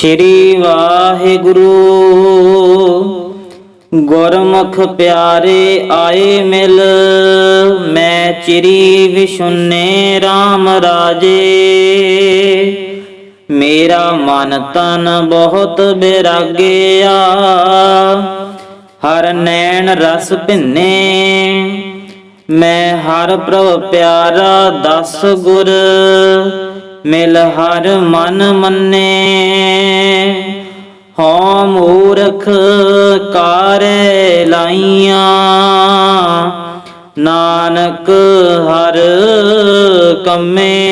ਸ਼੍ਰੀ ਵਾਹਿਗੁਰੂ। ਗੁਰਮੁਖ ਪਿਆਰੇ ਆਏ ਮਿਲ, ਮੈਂ ਚਿਰੀ ਵਿਸ਼ੁੰਨੇ RAM ਰਾਜੇ। ਮੇਰਾ ਮਨ ਤਨ ਬਹੁਤ ਬਿਰਾਗਿਆ, ਹਰ ਨੈਣ ਰਸ ਭਿੰਨੇ। ਮੈਂ ਹਰ ਪ੍ਰਭ ਪਿਆਰਾ ਦਸ ਗੁਰ ਮਿਲ ਹਰ ਮਨ ਮੰਨੇ। ਹਉ ਮੂਰਖ ਕਾਰੇ ਲਾਈਆਂ। ਨਾਨਕ ਹਰ ਕੰਮੇ।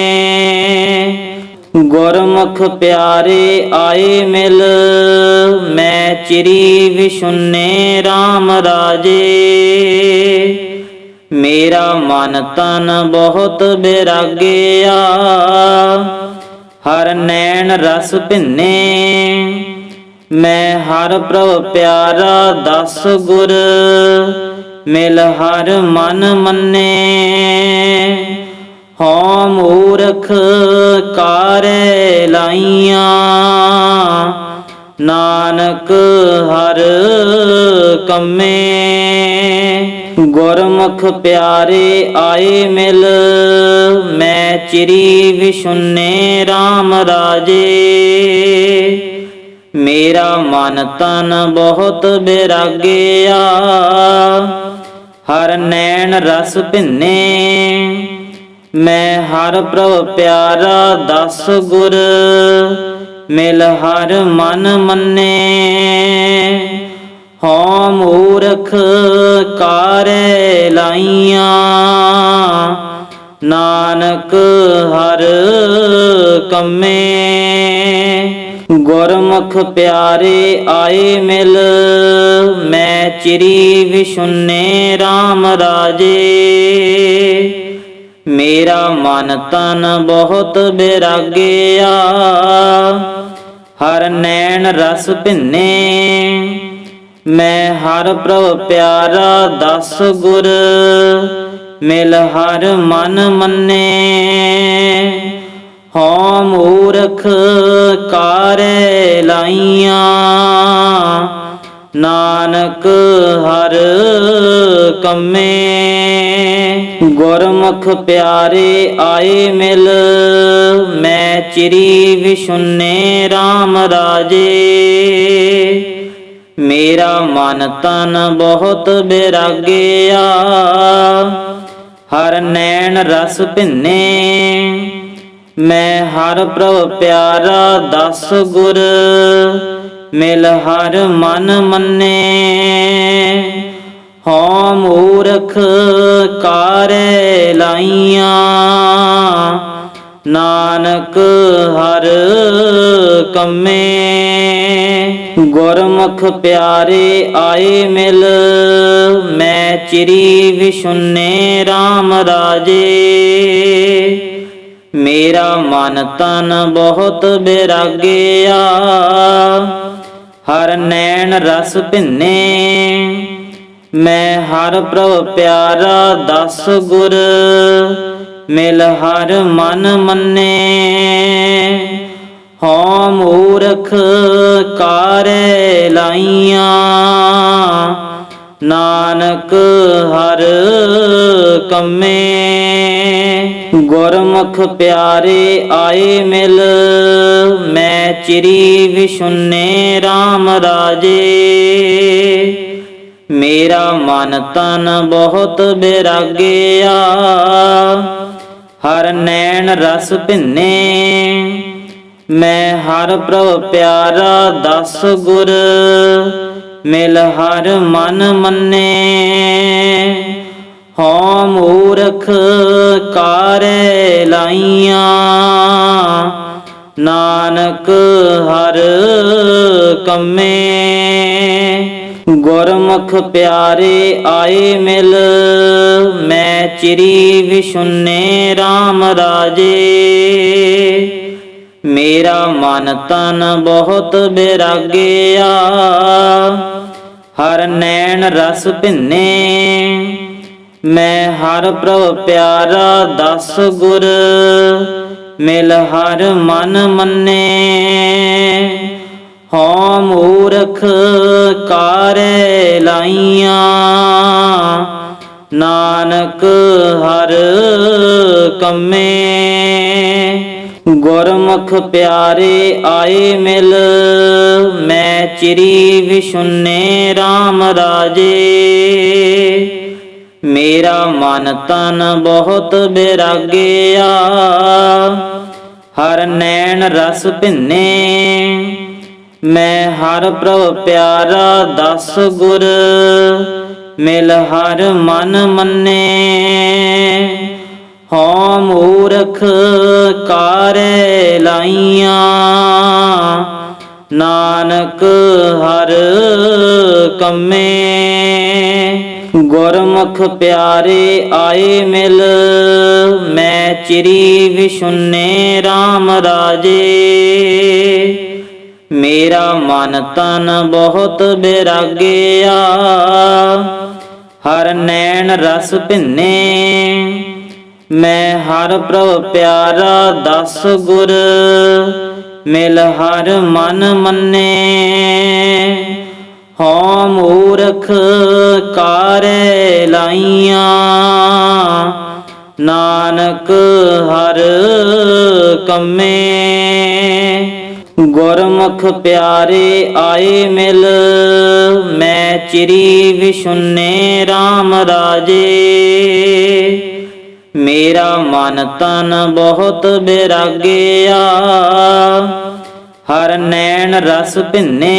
ਗੁਰਮੁਖ ਪਿਆਰੇ ਆਏ ਮਿਲ। ਮੈਂ ਚਿਰੀ ਵਿਸ਼ੁੰਨੇ RAM ਰਾਜੇ। ਮੇਰਾ ਮਨ ਤਨ ਬਹੁਤ ਬਿਰਾਗਿਆ। ਹਰ ਨੈਣ ਰਸ ਭਿੰਨੇ। ਮੈਂ ਹਰ ਪ੍ਰਭ ਪਿਆਰਾ ਦਸ ਗੁਰ। ਮਿਲ ਹਰ ਮਨ ਮੰਨੇ। ਹਉ ਮੂਰਖ ਕਾਰੇ ਲਾਈਆਂ। ਨਾਨਕ ਹਰ ਕੰਮੇ। ਗੁਰਮੁਖ ਪਿਆਰੇ ਆਏ ਮਿਲ, ਮੈਂ ਚਿਰੀ ਵਿਸ਼ੁੰਨੇ RAM ਰਾਜੇ। ਮੇਰਾ ਮਨ ਤਨ ਬਹੁਤ ਬਿਰਾਗਿਆ, ਹਰ ਨੈਣ ਰਸ ਭਿੰਨੇ। ਮੈਂ ਹਰ ਪ੍ਰਭ ਪਿਆਰਾ ਦਸ ਗੁਰ, ਮਿਲ ਹਰ ਮਨ ਮੰਨੇ। ਹਉ ਮੂਰਖ ਕਾਰੇ ਲਾਈਆਂ। ਨਾਨਕ ਹਰ ਕੰਮੇ। ਗੁਰਮੁਖ ਪਿਆਰੇ ਆਏ ਮਿਲ। ਮੈਂ ਚਿਰੀ ਵਿਸ਼ੁੰਨੇ RAM ਰਾਜੇ। ਮੇਰਾ ਮਨ ਤਨ ਬਹੁਤ ਬਿਰਾਗਿਆ। ਹਰ ਨੈਣ ਰਸ ਭਿੰਨੇ। ਮੈਂ ਹਰ ਪ੍ਰਭ ਪਿਆਰਾ ਦਸ ਗੁਰ, ਮਿਲ ਹਰ ਮਨ ਮੰਨੇ। ਹਉ ਮੂਰਖ ਕਾਰੇ ਲਾਈਆਂ, ਨਾਨਕ ਹਰ ਕੰਮੇ। ਗੁਰਮੁਖ ਪਿਆਰੇ ਆਏ ਮਿਲ, ਮੈਂ ਚਿਰੀ ਵਿਸ਼ੁੰਨੇ RAM ਰਾਜੇ। ਮੇਰਾ ਮਨ ਤਨ ਬਹੁਤ ਬਿਰਾਗਿਆ। ਹਰ ਨੈਣ ਰਸ ਭਿੰਨੇ, ਮੈਂ ਹਰ ਪ੍ਰਭ ਪਿਆਰਾ ਦਸ ਗੁਰ, ਮਿਲ ਹਰ ਮਨ ਮੰਨੇ। ਹਉ ਮੂਰਖ ਕਾਰੇ ਲਾਈਆਂ। ਨਾਨਕ ਹਰ ਕੰਮੇ ਗੁਰਮੁਖ ਪਿਆਰੇ ਆਏ ਮਿਲ, ਮੈਂ ਚਿਰੀ ਵਿਸ਼ੁੰਨੇ RAM ਰਾਜੇ। ਮੇਰਾ ਮਨ ਤਨ ਬਹੁਤ ਬਿਰਾਗਿਆ, ਹਰ ਨੈਣ ਰਸ ਭਿੰਨੇ। ਮੈਂ ਹਰ ਪ੍ਰਭ ਪਿਆਰਾ ਦਸ ਗੁਰ ਮਿਲ ਹਰ ਮਨ ਮੰਨੇ। ਹਉ ਮੂਰਖ ਕਾਰੇ ਲਾਈਆਂ। ਨਾਨਕ ਹਰ ਕੰਮੇ। ਗੁਰਮੁਖ ਪਿਆਰੇ ਆਏ ਮਿਲ। ਮੈਂ ਚਿਰੀ ਵਿਸ਼ੁੰਨੇ RAM ਰਾਜੇ। ਮੇਰਾ ਮਨ ਤਨ ਬਹੁਤ ਬਿਰਾਗਿਆ। ਹਰ ਨੈਣ ਰਸ ਭਿੰਨੇ, ਮੈਂ ਹਰ ਪ੍ਰਭ ਪਿਆਰਾ ਦਸ ਗੁਰ, ਮਿਲ ਹਰ ਮਨ ਮੰਨੇ। ਹਉ ਮੂਰਖ ਕਾਰੇ ਲਾਈਆਂ, ਨਾਨਕ ਹਰ ਕੰਮੇ। ਗੁਰਮੁਖ ਪਿਆਰੇ ਆਏ ਮਿਲ, ਮੈਂ ਚਿਰੀ ਵਿਸ਼ੁੰਨੇ RAM ਰਾਜੇ। ਮੇਰਾ ਮਨ ਤਨ ਬਹੁਤ ਬਿਰਾਗਿਆ, ਹਰ ਨੈਣ ਰਸ ਭਿੰਨੇ। ਮੈਂ ਹਰ ਪ੍ਰਭ ਪਿਆਰਾ ਦਸ ਗੁਰ, ਮਿਲ ਹਰ ਮਨ ਮੰਨੇ। ਹਉ ਮੂਰਖ ਕਾਰੇ ਲਾਈਆਂ। ਨਾਨਕ ਹਰ ਕੰਮੇ। ਗੁਰਮੁਖ ਪਿਆਰੇ ਆਏ ਮਿਲ। ਮੈਂ ਚਿਰੀ ਵਿਸ਼ੁੰਨੇ RAM ਰਾਜੇ। ਮੇਰਾ ਮਨ ਤਨ ਬਹੁਤ ਬਿਰਾਗਿਆ। ਹਰ ਨੈਣ ਰਸ ਭਿੰਨੇ। ਮੈਂ ਹਰ ਪ੍ਰਭ ਪਿਆਰਾ ਦਸ ਗੁਰ, ਮਿਲ ਹਰ ਮਨ ਮੰਨੇ। ਹਉ ਮੂਰਖ ਕਾਰੇ ਲਾਈਆਂ, ਨਾਨਕ ਹਰ ਕੰਮੇ। ਗੁਰਮੁਖ ਪਿਆਰੇ ਆਏ ਮਿਲ, ਮੈਂ ਚਿਰੀ ਵਿਸ਼ੁੰਨੇ RAM ਰਾਜੇ। ਮੇਰਾ ਮਨ ਤਨ ਬਹੁਤ ਬਿਰਾਗਿਆ। ਹਰ ਨੈਣ ਰਸ ਭਿੰਨੇ, ਮੈਂ ਹਰ ਪ੍ਰਭ ਪਿਆਰਾ ਦਸ ਗੁਰ, ਮਿਲ ਹਰ ਮਨ ਮੰਨੇ। ਹਉ ਮੂਰਖ ਕਾਰੇ ਲਾਈਆਂ, ਨਾਨਕ ਹਰ ਕੰਮੇ। ਗੁਰਮੁਖ ਪਿਆਰੇ ਆਏ ਮਿਲ, ਮੈਂ ਚਿਰੀ ਵਿਸ਼ੁੰਨੇ RAM ਰਾਜੇ। ਮੇਰਾ ਮਨ ਤਨ ਬਹੁਤ ਬਿਰਾਗਿਆ, ਹਰ ਨੈਣ ਰਸ ਭਿੰਨੇ।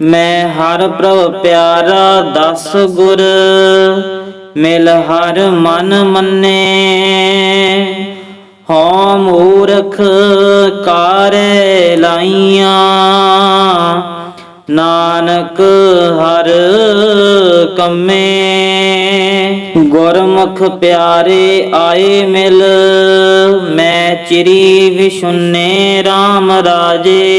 ਮੈਂ ਹਰ ਪ੍ਰਭ ਪਿਆਰਾ ਦਸ ਗੁਰ, ਮਿਲ ਹਰ ਮਨ ਮੰਨੇ। ਹਉ ਮੂਰਖ ਕਾਰੇ ਲਾਈਆਂ। ਨਾਨਕ ਹਰ ਕੰਮੇ। ਗੁਰਮੁਖ ਪਿਆਰੇ ਆਏ ਮਿਲ। ਮੈਂ ਚਿਰੀ ਵਿਸ਼ੁੰਨੇ RAM ਰਾਜੇ।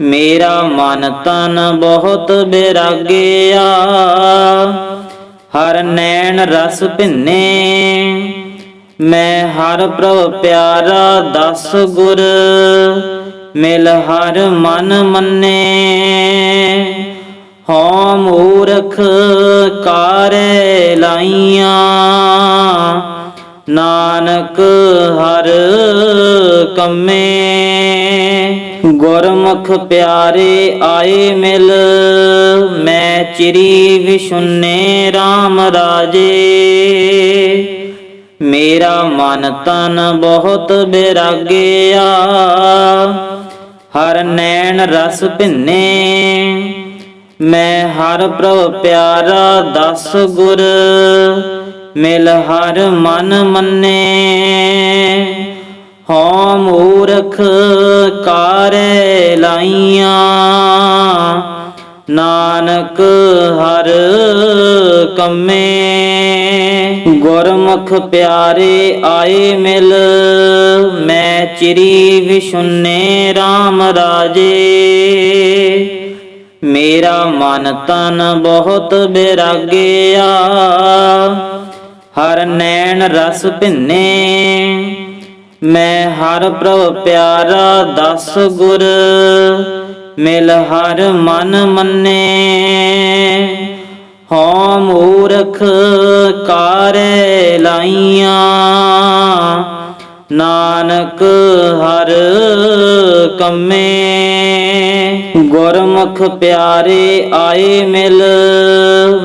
ਮੇਰਾ ਮਨ ਤਨ ਬਹੁਤ ਬਿਰਾਗਿਆ। ਹਰ ਨੈਣ ਰਸ ਭਿੰਨੇ। ਮੈਂ ਹਰ ਪ੍ਰਭ ਪਿਆਰਾ ਦਸ ਗੁਰ, ਮਿਲ ਹਰ ਮਨ ਮੰਨੇ। ਹਉ ਮੂਰਖ ਕਾਰੇ ਲਾਈਆਂ, ਨਾਨਕ ਹਰ ਕੰਮੇ। ਗੁਰਮੁਖ ਪਿਆਰੇ ਆਏ ਮਿਲ, ਮੈਂ ਚਿਰੀ ਵਿਸ਼ੁੰਨੇ RAM ਰਾਜੇ। ਮੇਰਾ ਮਨ ਤਨ ਬਹੁਤ ਬਿਰਾਗਿਆ। ਹਰ ਨੈਣ ਰਸ ਭਿੰਨੇ, ਮੈਂ ਹਰ ਪ੍ਰਭ ਪਿਆਰਾ ਦਸ ਗੁਰ, ਮਿਲ ਹਰ ਮਨ ਮੰਨੇ। ਹਉ ਮੂਰਖ ਕਾਰੇ ਲਾਈਆਂ ਨਾਨਕ ਹਰ ਕੰਮੇ ਗੁਰਮੁਖ ਪਿਆਰੇ ਆਏ ਮਿਲ, ਮੈਂ ਚਿਰੀ ਵਿਸ਼ੁੰਨੇ RAM ਰਾਜੇ। ਮੇਰਾ ਮਨ ਤਨ ਬਹੁਤ ਬਿਰਾਗਿਆ, ਹਰ ਨੈਣ ਰਸ ਭਿੰਨੇ। ਮੈਂ ਹਰ ਪ੍ਰਭ ਪਿਆਰਾ ਦਸ ਗੁਰ ਮਿਲ ਹਰ ਮਨ ਮੰਨੇ। ਹਉ ਮੂਰਖ ਕਾਰੇ ਲਾਈਆਂ। ਨਾਨਕ ਹਰ ਕੰਮੇ। ਗੁਰਮੁਖ ਪਿਆਰੇ ਆਏ ਮਿਲ।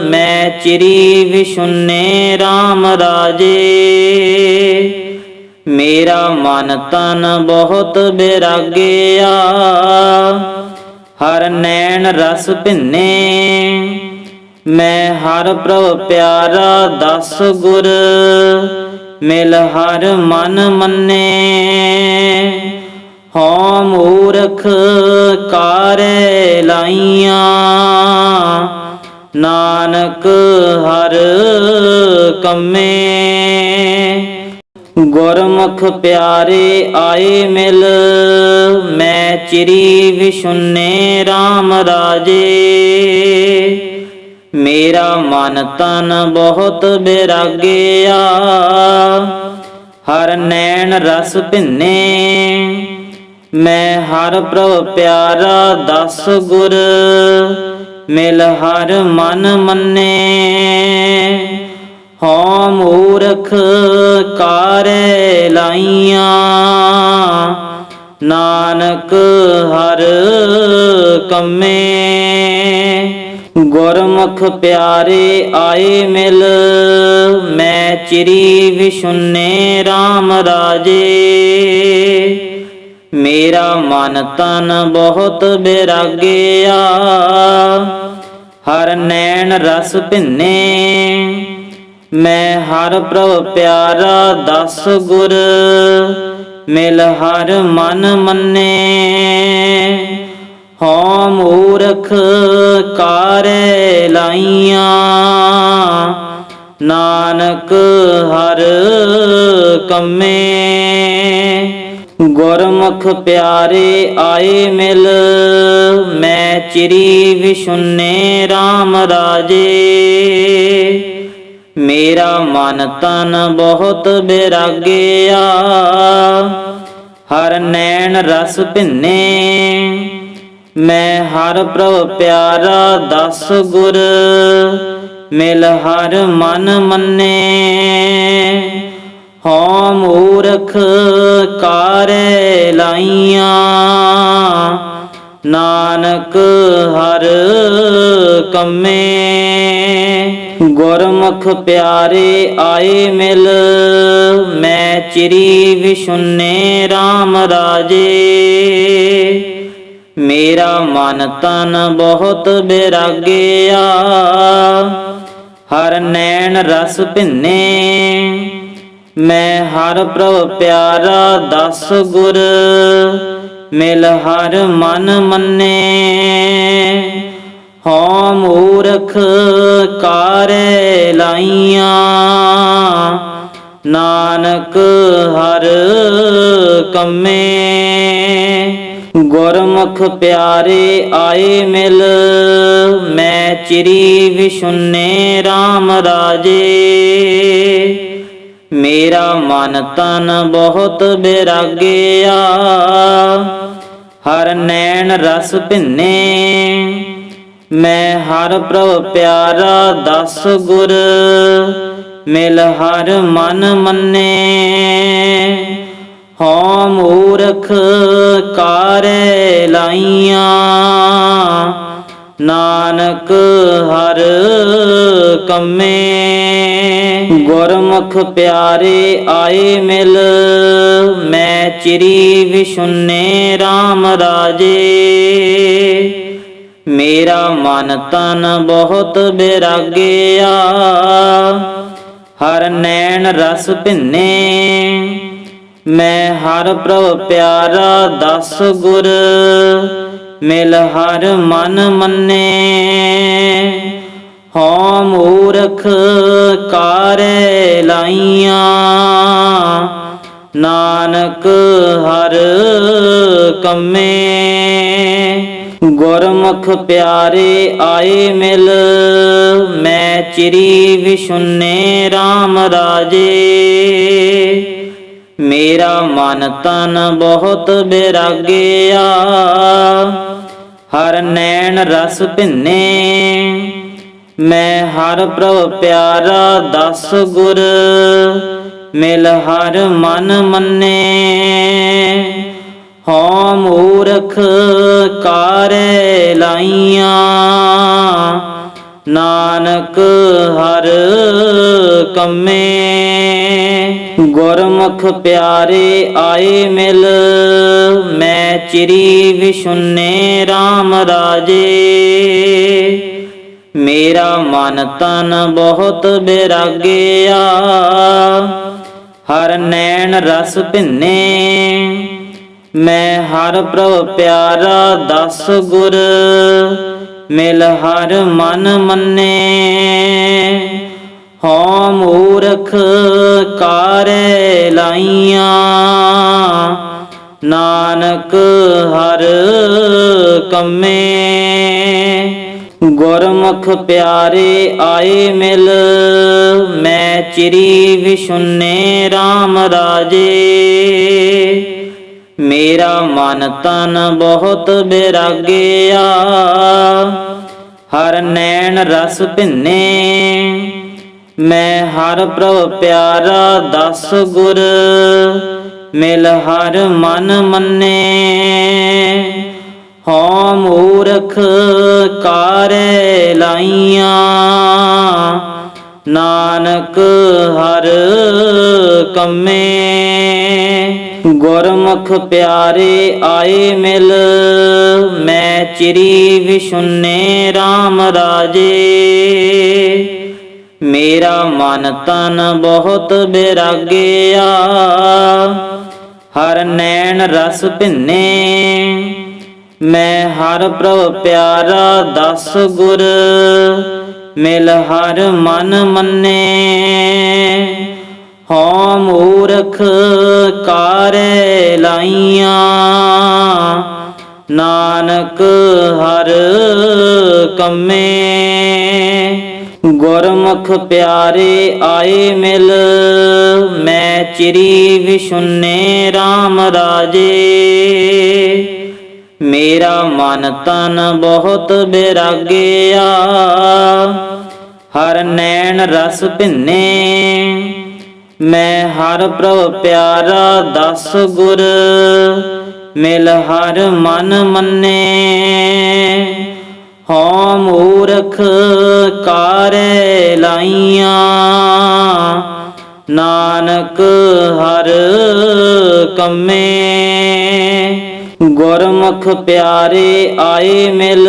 ਮੈਂ ਚਿਰੀ ਵਿਸ਼ੁੰਨੇ RAM ਰਾਜੇ। ਮੇਰਾ ਮਨ ਤਨ ਬਹੁਤ ਬਿਰਾਗਿਆ। ਹਰ ਨੈਣ ਰਸ ਭਿੰਨੇ, ਮੈਂ ਹਰ ਪ੍ਰਭ ਪਿਆਰਾ ਦਸ ਗੁਰ, ਮਿਲ ਹਰ ਮਨ ਮੰਨੇ। ਹਉ ਮੂਰਖ ਕਾਰੇ ਲਾਈਆਂ, ਨਾਨਕ ਹਰ ਕੰਮੇ। ਗੁਰਮੁਖ ਪਿਆਰੇ ਆਏ ਮਿਲ, ਮੈਂ ਚਿਰੀ ਵਿਸ਼ੁੰਨੇ RAM ਰਾਜੇ। ਮੇਰਾ ਮਨ ਤਨ ਬਹੁਤ ਬਿਰਾਗਿਆ, ਹਰ ਨੈਣ ਰਸ ਭਿੰਨੇ। ਮੈਂ ਹਰ ਪ੍ਰਭ ਪਿਆਰਾ ਦਸ ਗੁਰ, ਮਿਲ ਹਰ ਮਨ ਮੰਨੇ। ਹਉ ਮੂਰਖ ਕਾਰੇ ਲਾਈਆਂ। ਨਾਨਕ ਹਰ ਕੰਮੇ ਗੁਰਮੁਖ ਪਿਆਰੇ ਆਏ ਮਿਲ। ਮੈਂ ਚਿਰੀ ਵਿਸ਼ੁੰਨੇ RAM ਰਾਜੇ। ਮੇਰਾ ਮਨ ਤਨ ਬਹੁਤ ਬਿਰਾਗਿਆ। ਹਰ ਨੈਣ ਰਸ ਭਿੰਨੇ। ਮੈਂ ਹਰ ਪ੍ਰਭ ਪਿਆਰਾ ਦਸ ਗੁਰ, ਮਿਲ ਹਰ ਮਨ ਮੰਨੇ। ਹਉ ਮੂਰਖ ਕਾਰੇ ਲਾਈਆਂ, ਨਾਨਕ ਹਰ ਕੰਮੇ। ਗੁਰਮੁਖ ਪਿਆਰੇ ਆਏ ਮਿਲ, ਮੈਂ ਚਿਰੀ ਵਿਸ਼ੁੰਨੇ RAM ਰਾਜੇ। ਮੇਰਾ ਮਨ ਤਨ ਬਹੁਤ ਬਿਰਾਗਿਆ। ਹਰ ਨੈਣ ਰਸ ਭਿੰਨੇ, ਮੈਂ ਹਰ ਪ੍ਰਭ ਪਿਆਰਾ ਦਸ ਗੁਰ, ਮਿਲ ਹਰ ਮਨ ਮੰਨੇ। ਹਉ ਮੂਰਖ ਕਾਰੇ ਲਾਈਆਂ, ਨਾਨਕ ਹਰ ਕੰਮੇ। ਗੁਰਮੁਖ ਪਿਆਰੇ ਆਏ ਮਿਲ, ਮੈਂ ਚਿਰੀ ਵਿਸ਼ੁੰਨੇ RAM ਰਾਜੇ। ਮੇਰਾ ਮਨ ਤਨ ਬਹੁਤ ਬਿਰਾਗਿਆ, ਹਰ ਨੈਣ ਰਸ ਭਿੰਨੇ। ਮੈਂ ਹਰ ਪ੍ਰਭ ਪਿਆਰਾ ਦਸ ਗੁਰ, ਮਿਲ ਹਰ ਮਨ ਮੰਨੇ। ਹਉ ਮੂਰਖ ਕਾਰੇ ਲਾਈਆਂ। ਨਾਨਕ ਹਰ ਕੰਮੇ। ਗੁਰਮੁਖ ਪਿਆਰੇ ਆਏ ਮਿਲ। ਮੈਂ ਚਿਰੀ ਵਿਸ਼ੁੰਨੇ RAM ਰਾਜੇ। ਮੇਰਾ ਮਨ ਤਨ ਬਹੁਤ ਬਿਰਾਗਿਆ। ਹਰ ਨੈਣ ਰਸ ਭਿੰਨੇ। ਮੈਂ ਹਰ ਪ੍ਰਭ ਪਿਆਰਾ ਦਸ ਗੁਰ, ਮਿਲ ਹਰ ਮਨ ਮੰਨੇ। ਹਉ ਮੂਰਖ ਕਾਰੇ ਲਾਈਆਂ, ਨਾਨਕ ਹਰ ਕੰਮੇ। ਗੁਰਮੁਖ ਪਿਆਰੇ ਆਏ ਮਿਲ, ਮੈਂ ਚਿਰੀ ਵਿਸ਼ੁੰਨੇ RAM ਰਾਜੇ। ਮੇਰਾ ਮਨ ਤਨ ਬਹੁਤ ਬਿਰਾਗਿਆ। ਹਰ ਨੈਣ ਰਸ ਭਿੰਨੇ, ਮੈਂ ਹਰ ਪ੍ਰਭ ਪਿਆਰਾ ਦਸ ਗੁਰ, ਮਿਲ ਹਰ ਮਨ ਮੰਨੇ। ਹਉ ਮੂਰਖ ਕਾਰੇ ਲਾਈਆਂ, ਨਾਨਕ ਹਰ ਕੰਮੇ। ਗੁਰਮੁਖ ਪਿਆਰੇ ਆਏ ਮਿਲ, ਮੈਂ ਚਿਰੀ ਵਿਸ਼ੁੰਨੇ RAM ਰਾਜੇ। ਮੇਰਾ ਮਨ ਤਨ ਬਹੁਤ ਬਿਰਾਗਿਆ, ਹਰ ਨੈਣ ਰਸ ਭਿੰਨੇ। ਮੈਂ ਹਰ ਪ੍ਰਭ ਪਿਆਰਾ ਦਸ ਗੁਰ, ਮਿਲ ਹਰ ਮਨ ਮੰਨੇ। ਹਉ ਮੂਰਖ ਕਾਰੇ ਲਾਈਆਂ। ਨਾਨਕ ਹਰ ਕੰਮੇ। ਗੁਰਮੁਖ ਪਿਆਰੇ ਆਏ ਮਿਲ। ਮੈਂ ਚਿਰੀ ਵਿਸ਼ੁੰਨੇ RAM ਰਾਜੇ। ਮੇਰਾ ਮਨ ਤਨ ਬਹੁਤ ਬਿਰਾਗਿਆ। ਹਰ ਨੈਣ ਰਸ ਭਿੰਨੇ। ਮੈਂ ਹਰ ਪ੍ਰਭ ਪਿਆਰਾ ਦਸ ਗੁਰ, ਮਿਲ ਹਰ ਮਨ ਮੰਨੇ। ਹਉ ਮੂਰਖ ਕਾਰੇ ਲਾਈਆਂ, ਨਾਨਕ ਹਰ ਕੰਮੇ। ਗੁਰਮੁਖ ਪਿਆਰੇ ਆਏ ਮਿਲ, ਮੈਂ ਚਿਰੀ ਵਿਸ਼ੁੰਨੇ RAM ਰਾਜੇ। ਮੇਰਾ ਮਨ ਤਨ ਬਹੁਤ ਬਿਰਾਗਿਆ। ਹਰ ਨੈਣ ਰਸ ਭਿੰਨੇ, ਮੈਂ ਹਰ ਪ੍ਰਭ ਪਿਆਰਾ ਦਸ ਗੁਰ, ਮਿਲ ਹਰ ਮਨ ਮੰਨੇ। ਹਉ ਮੂਰਖ ਕਾਰੇ ਲਾਈਆਂ, ਨਾਨਕ ਹਰ ਕੰਮੇ। ਗੁਰਮੁਖ ਪਿਆਰੇ ਆਏ ਮਿਲ, ਮੈਂ ਚਿਰੀ ਵਿਸ਼ੁੰਨੇ RAM ਰਾਜੇ। ਮੇਰਾ ਮਨ ਤਨ ਬਹੁਤ ਬਿਰਾਗਿਆ, ਹਰ ਨੈਣ ਰਸ ਭਿੰਨੇ। ਮੈਂ ਹਰ ਪ੍ਰਭ ਪਿਆਰਾ ਦਸ ਗੁਰ, ਮਿਲ ਹਰ ਮਨ ਮੰਨੇ। ਹਉ ਮੂਰਖ ਕਾਰੇ ਲਾਈਆਂ। ਨਾਨਕ ਹਰ ਕੰਮੇ। ਗੁਰਮੁਖ ਪਿਆਰੇ ਆਏ ਮਿਲ। ਮੈਂ ਚਿਰੀ ਵਿਸ਼ੁੰਨੇ RAM ਰਾਜੇ। ਮੇਰਾ ਮਨ ਤਨ ਬਹੁਤ ਬਿਰਾਗਿਆ। ਹਰ ਨੈਣ ਰਸ ਭਿੰਨੇ। ਮੈਂ ਹਰ ਪ੍ਰਭ ਪਿਆਰਾ ਦਸ ਗੁਰ, ਮਿਲ ਹਰ ਮਨ ਮੰਨੇ। ਹਉ ਮੂਰਖ ਕਾਰੇ ਲਾਈਆਂ, ਨਾਨਕ ਹਰ ਕੰਮੇ। ਗੁਰਮੁਖ ਪਿਆਰੇ ਆਏ ਮਿਲ,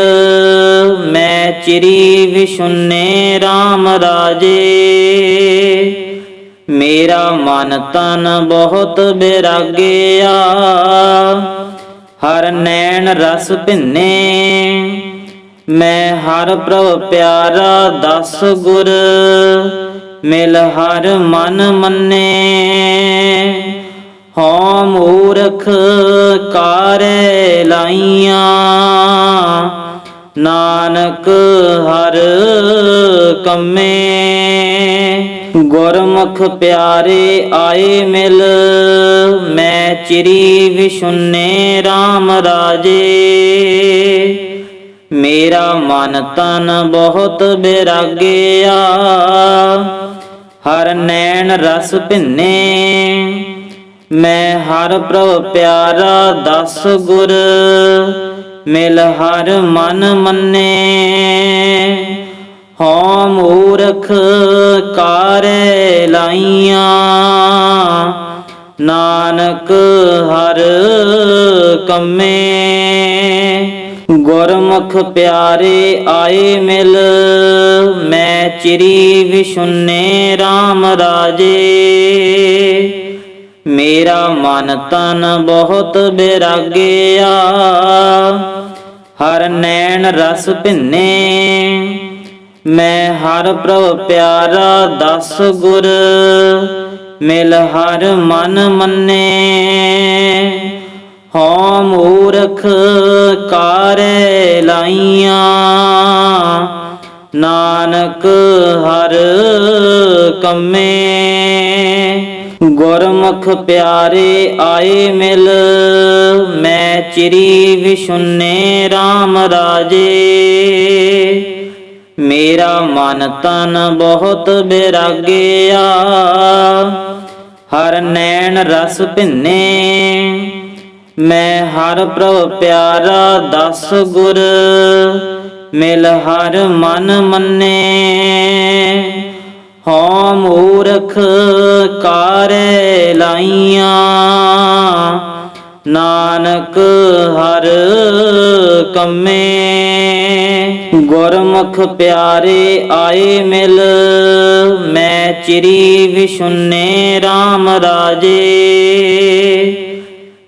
ਮੈਂ ਚਿਰੀ ਵਿਸ਼ੁੰਨੇ RAM ਰਾਜੇ। ਮੇਰਾ ਮਨ ਤਨ ਬਹੁਤ ਬਿਰਾਗਿਆ। ਹਰ ਨੈਣ ਰਸ ਭਿੰਨੇ, ਮੈਂ ਹਰ ਪ੍ਰਭ ਪਿਆਰਾ ਦਸ ਗੁਰ, ਮਿਲ ਹਰ ਮਨ ਮੰਨੇ। ਹਉ ਮੂਰਖ ਕਾਰੇ ਲਾਈਆਂ, ਨਾਨਕ ਹਰ ਕੰਮੇ। ਗੁਰਮੁਖ ਪਿਆਰੇ ਆਏ ਮਿਲ, ਮੈਂ ਚਿਰੀ ਵਿਸ਼ੁੰਨੇ RAM ਰਾਜੇ। ਮੇਰਾ ਮਨ ਤਨ ਬਹੁਤ ਬਿਰਾਗਿਆ, ਹਰ ਨੈਣ ਰਸ ਭਿੰਨੇ। ਮੈਂ ਹਰ ਪ੍ਰਭ ਪਿਆਰਾ ਦਸ ਗੁਰ, ਮਿਲ ਹਰ ਮਨ ਮੰਨੇ। ਹਉ ਮੂਰਖ ਕਾਰੇ ਲਾਈਆਂ। ਨਾਨਕ ਹਰ ਕੰਮੇ। ਗੁਰਮੁਖ ਪਿਆਰੇ ਆਏ ਮਿਲ। ਮੈਂ ਚਿਰੀ ਵਿਸ਼ੁੰਨੇ RAM ਰਾਜੇ। ਮੇਰਾ ਮਨ ਤਨ ਬਹੁਤ ਬਿਰਾਗਿਆ। ਹਰ ਨੈਣ ਰਸ ਭਿੰਨੇ। ਮੈਂ ਹਰ ਪ੍ਰਭ ਪਿਆਰਾ ਦਸ ਗੁਰ, ਮਿਲ ਹਰ ਮਨ ਮੰਨੇ। ਹਉ ਮੂਰਖ ਕਾਰੇ ਲਾਈਆਂ, ਨਾਨਕ ਹਰ ਕੰਮੇ। ਗੁਰਮੁਖ ਪਿਆਰੇ ਆਏ ਮਿਲ, ਮੈਂ ਚਿਰੀ ਵਿਸ਼ੁੰਨੇ RAM ਰਾਜੇ। ਮੇਰਾ ਮਨ ਤਨ ਬਹੁਤ ਬਿਰਾਗਿਆ। ਹਰ ਨੈਣ ਰਸ ਭਿੰਨੇ, ਮੈਂ ਹਰ ਪ੍ਰਭ ਪਿਆਰਾ ਦਸ ਗੁਰ, ਮਿਲ ਹਰ ਮਨ ਮੰਨੇ। ਹਉ ਮੂਰਖ ਕਾਰੇ ਲਾਈਆਂ ਨਾਨਕ ਹਰ ਕੰਮੇ ਗੁਰਮੁਖ ਪਿਆਰੇ ਆਏ ਮਿਲ, ਮੈਂ ਚਿਰੀ ਵਿਸ਼ੁੰਨੇ RAM ਰਾਜੇ।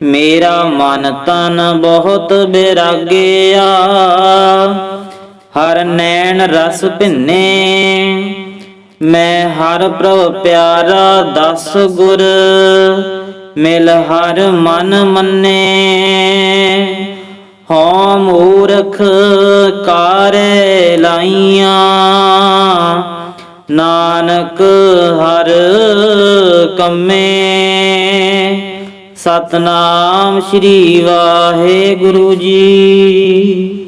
ਮੇਰਾ ਮਨ ਤਨ ਬਹੁਤ ਬਿਰਾਗਿਆ, ਹਰ ਨੈਣ ਰਸ ਭਿੰਨੇ। ਮੈਂ ਹਰ ਪ੍ਰਭ ਪਿਆਰਾ ਦਸ ਗੁਰ ਮਿਲ ਹਰ ਮਨ ਮੰਨੇ। ਹਉ ਮੂਰਖ ਕਾਰੇ ਲਾਈਆਂ। ਨਾਨਕ ਹਰ ਕੰਮੇ। ਸਤਨਾਮ ਸ੍ਰੀ ਵਾਹਿਗੁਰੂ ਜੀ।